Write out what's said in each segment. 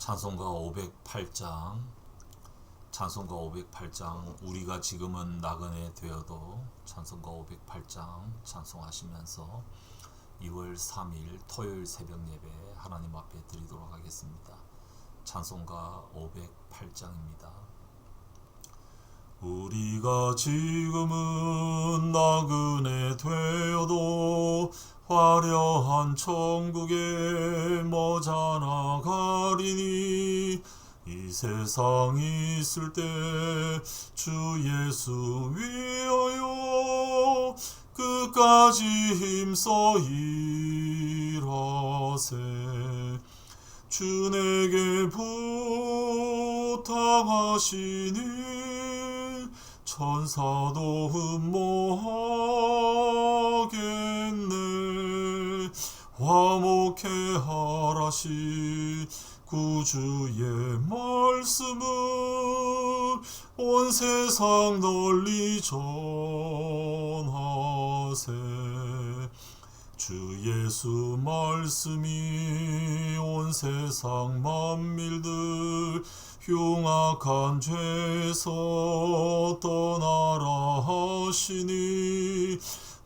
찬송가 508장 찬송가 508장 우리가 지금은 나그네 되어도 찬송가 508장 찬송하시면서 2월 3일 토요일 새벽 예배 하나님 앞에 드리도록 하겠습니다. 찬송가 508장입니다. 우리가 지금은 나그네 되어도 화려한 천국에 머자나 가리니? 이 세상 있을 때 주 예수 위하여 끝까지 힘써 일하세. 주 내게 부탁하시니 천사도 흠모하겠네 화목해 하라시 구주의 말씀을 온 세상 널리 전하세. 주 예수 말씀이 온 세상 만밀들 흉악한 죄서 떠나라 하시니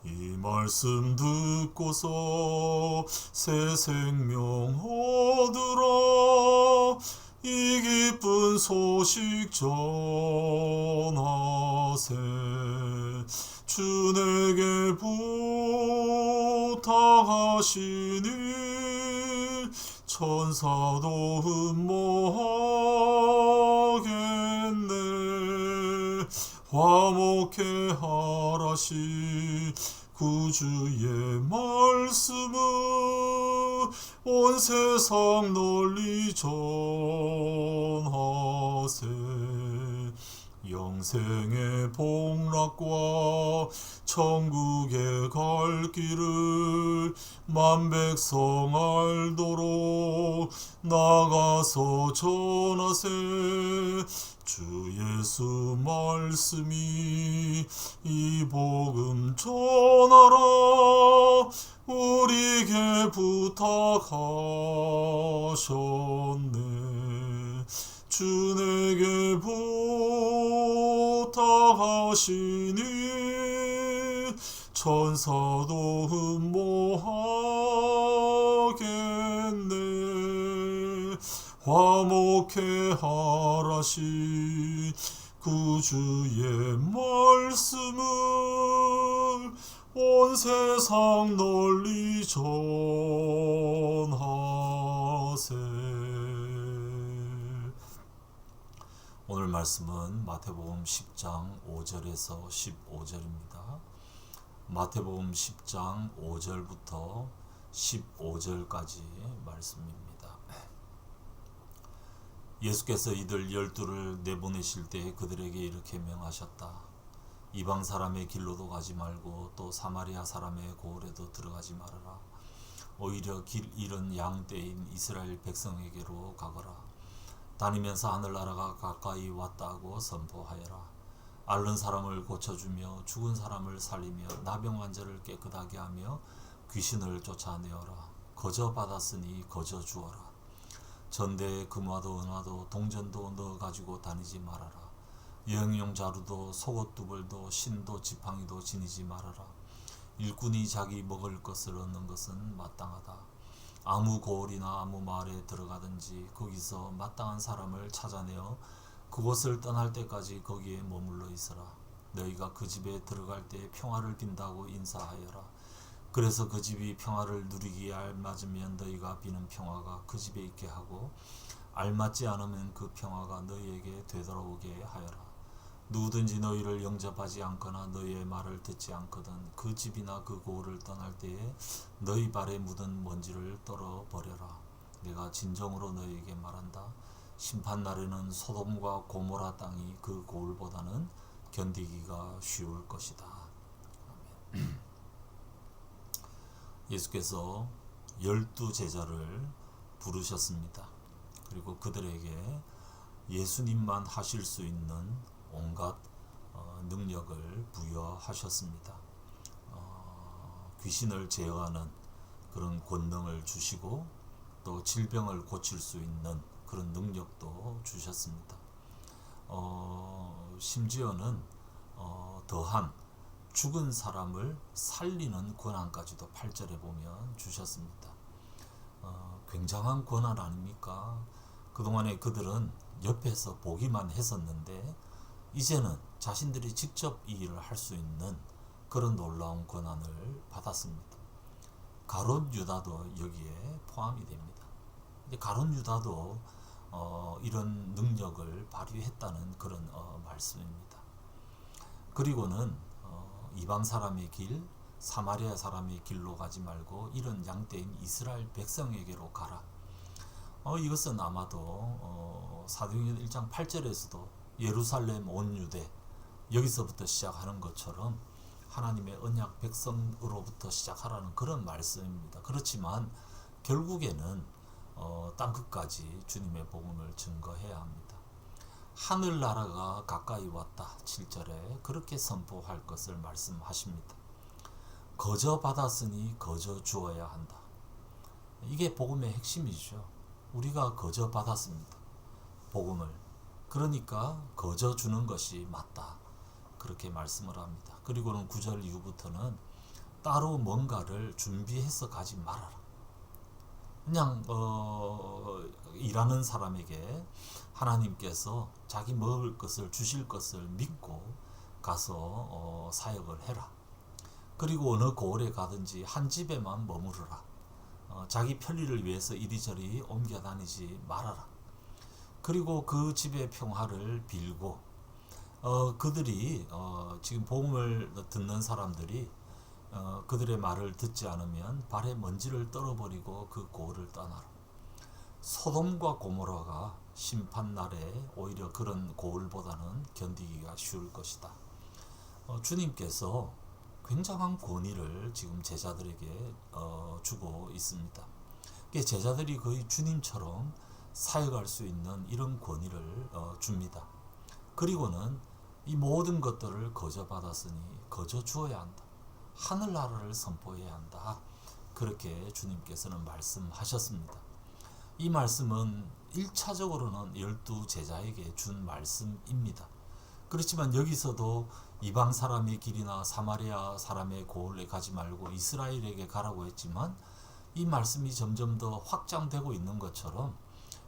이 말씀 듣고서 새 생명 얻으라 이 기쁜 소식 전하세. 주 내게 부탁하시니 천사도 흠모하 화목해 하라시 구주의 말씀을 온 세상 널리 전하세. 영생의 복락과 천국에 갈 길을 만백성 알도록 나가서 전하세 주 예수 말씀이 이 복음 전하라. 우리에게 부탁하셨네. 주 내게 부탁하시니 천사도 흠모 화목해 하라시 구주의 말씀을 온 세상 널리 전하세 오늘 말씀은 마태복음 10장 5절에서 15절입니다. 마태복음 10장 5절부터 15절까지 말씀입니다. 예수께서 이들 열두를 내보내실 때 그들에게 이렇게 명하셨다. 이방 사람의 길로도 가지 말고 또 사마리아 사람의 고을에도 들어가지 말아라. 오히려 길 잃은 양떼인 이스라엘 백성에게로 가거라. 다니면서 하늘나라가 가까이 왔다고 선포하여라. 앓는 사람을 고쳐주며 죽은 사람을 살리며 나병 환자를 깨끗하게 하며 귀신을 쫓아내어라. 거저 받았으니 거저 주어라. 전대에 금화도 은화도 동전도 넣어 가지고 다니지 말아라. 여행용 자루도 속옷 두벌도 신도 지팡이도 지니지 말아라. 일꾼이 자기 먹을 것을 얻는 것은 마땅하다. 아무 고을이나 아무 마을에 들어가든지 거기서 마땅한 사람을 찾아내어 그곳을 떠날 때까지 거기에 머물러 있어라. 너희가 그 집에 들어갈 때 평화를 빈다고 인사하여라. 그래서 그 집이 평화를 누리기에 알맞으면 너희가 비는 평화가 그 집에 있게 하고 알맞지 않으면 그 평화가 너희에게 되돌아오게 하여라. 누구든지 너희를 영접하지 않거나 너희의 말을 듣지 않거든 그 집이나 그 고을을 떠날 때에 너희 발에 묻은 먼지를 떨어 버려라. 내가 진정으로 너희에게 말한다. 심판 날에는 소돔과 고모라 땅이 그 고을보다는 견디기가 쉬울 것이다. 예수께서 열두 제자를 부르셨습니다. 그리고 그들에게 예수님만 하실 수 있는 온갖 어, 능력을 부여하셨습니다. 어, 귀신을 제어하는 그런 권능을 주시고 또 질병을 고칠 수 있는 그런 능력도 주셨습니다. 어, 심지어는 어, 더한 죽은 사람을 살리는 권한까지도 8절에 보면 주셨습니다. 어, 굉장한 권한 아닙니까? 그동안에 그들은 옆에서 보기만 했었는데 이제는 자신들이 직접 이 일을 할 수 있는 그런 놀라운 권한을 받았습니다. 가롯 유다도 여기에 포함이 됩니다. 가롯 유다도 어, 이런 능력을 발휘했다는 그런 어, 말씀입니다. 그리고는 어, 이방 사람의 길, 사마리아 사람의 길로 가지 말고 이런 양떼인 이스라엘 백성에게로 가라. 어, 이것은 아마도 어, 사도행전 1장 8절에서도 예루살렘 온 유대 여기서부터 시작하는 것처럼 하나님의 언약 백성으로부터 시작하라는 그런 말씀입니다. 그렇지만 결국에는 어, 땅 끝까지 주님의 복음을 증거해야 합니다. 하늘나라가 가까이 왔다. 7절에 그렇게 선포할 것을 말씀하십니다. 거저 받았으니 거저 주어야 한다. 이게 복음의 핵심이죠. 우리가 거저 받았습니다. 복음을. 그러니까 거저 주는 것이 맞다. 그렇게 말씀을 합니다. 그리고는 9절 이후부터는 따로 뭔가를 준비해서 가지 말아라. 그냥 어, 일하는 사람에게 하나님께서 자기 먹을 것을 주실 것을 믿고 가서 어, 사역을 해라. 그리고 어느 고을에 가든지 한 집에만 머무르라. 어, 자기 편리를 위해서 이리저리 옮겨 다니지 말아라. 그리고 그 집의 평화를 빌고 어, 그들이 어, 지금 복음을 듣는 사람들이 어, 그들의 말을 듣지 않으면 발에 먼지를 떨어버리고 그 고을을 떠나라. 소돔과 고모라가 심판 날에 오히려 그런 고을보다는 견디기가 쉬울 것이다. 어, 주님께서 굉장한 권위를 지금 제자들에게 어, 주고 있습니다. 제자들이 거의 주님처럼 사역할 수 있는 이런 권위를 어, 줍니다. 그리고는 이 모든 것들을 거저 받았으니 거저 주어야 한다. 하늘나라를 선포해야 한다. 그렇게 주님께서는 말씀하셨습니다. 이 말씀은 1차적으로는 열두 제자에게 준 말씀입니다. 그렇지만 여기서도 이방 사람의 길이나 사마리아 사람의 고을에 가지 말고 이스라엘에게 가라고 했지만 이 말씀이 점점 더 확장되고 있는 것처럼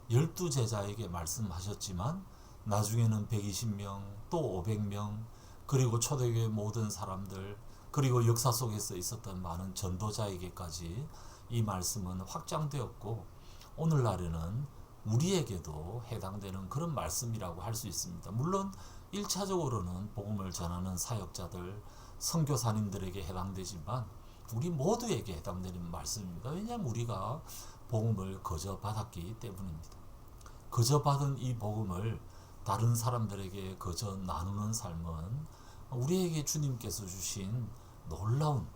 열두 제자에게 말씀하셨지만 나중에는 120명 또 500명 그리고 초대교회 모든 사람들 그리고 역사 속에서 있었던 많은 전도자에게까지 이 말씀은 확장되었고 오늘날에는 우리에게도 해당되는 그런 말씀이라고 할 수 있습니다. 물론 1차적으로는 복음을 전하는 사역자들, 선교사님들에게 해당되지만 우리 모두에게 해당되는 말씀입니다. 왜냐하면 우리가 복음을 거저 받았기 때문입니다. 거저 받은 이 복음을 다른 사람들에게 거저 나누는 삶은 우리에게 주님께서 주신 놀라운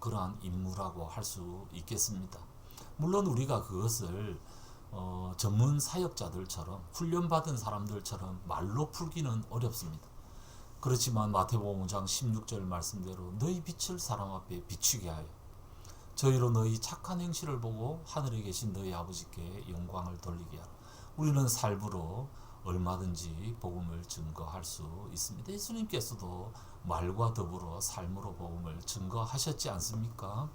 그러한 임무라고 할 수 있겠습니다. 물론 우리가 그것을 어, 전문 사역자들처럼 훈련받은 사람들처럼 말로 풀기는 어렵습니다. 그렇지만 마태복음 5장 16절 말씀대로 너희 빛을 사람 앞에 비추게 하여 저희로 너희 착한 행실을 보고 하늘에 계신 너희 아버지께 영광을 돌리게 하라. 우리는 삶으로 얼마든지 복음을 증거할 수 있습니다. 예수님께서도 말과 더불어 삶으로 복음을 증거하셨지 않습니까?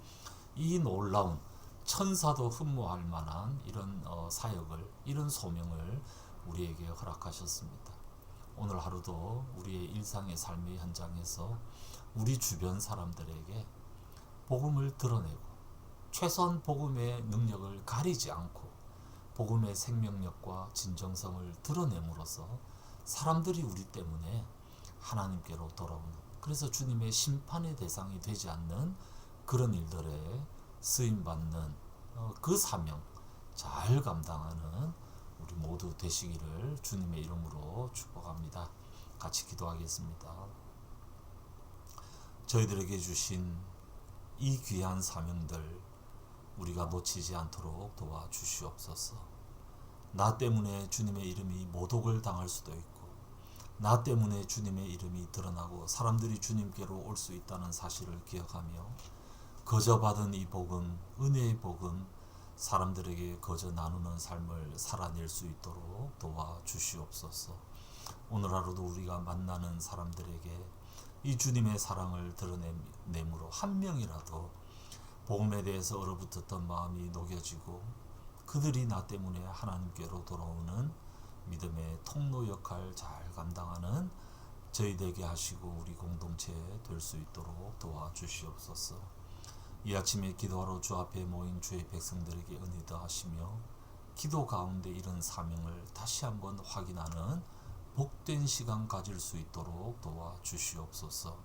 이 놀라운 천사도 흠모할 만한 이런 어, 사역을 이런 소명을 우리에게 허락하셨습니다. 오늘 하루도 우리의 일상의 삶의 현장에서 우리 주변 사람들에게 복음을 드러내고 최소한 복음의 능력을 가리지 않고 복음의 생명력과 진정성을 드러냄으로써 사람들이 우리 때문에 하나님께로 돌아오는 그래서 주님의 심판의 대상이 되지 않는 그런 일들에 쓰임 받는 어, 그 사명 잘 감당하는 우리 모두 되시기를 주님의 이름으로 축복합니다. 같이 기도하겠습니다. 저희들에게 주신 이 귀한 사명들 우리가 놓치지 않도록 도와주시옵소서. 나 때문에 주님의 이름이 모독을 당할 수도 있고, 나 때문에 주님의 이름이 드러나고 사람들이 주님께로 올 수 있다는 사실을 기억하며, 거저 받은 이 복음, 은혜의 복음, 사람들에게 거저 나누는 삶을 살아낼 수 있도록 도와 주시옵소서. 오늘 하루도 우리가 만나는 사람들에게 이 주님의 사랑을 드러내므로 한 명이라도 복음에 대해서 얼어붙었던 마음이 녹여지고 그들이 나 때문에 하나님께로 돌아오는 믿음의 통로 역할 잘 감당하는 저희 되게 하시고 우리 공동체 될 수 있도록 도와주시옵소서. 이 아침에 기도하러 주 앞에 모인 주의 백성들에게 은혜 더하시며 기도 가운데 이런 사명을 다시 한번 확인하는 복된 시간 가질 수 있도록 도와주시옵소서.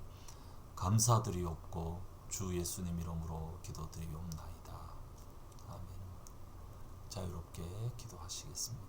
감사드리옵고 주 예수님 이름으로 기도드리옵나이다. 아멘. 자유롭게 기도하시겠습니다.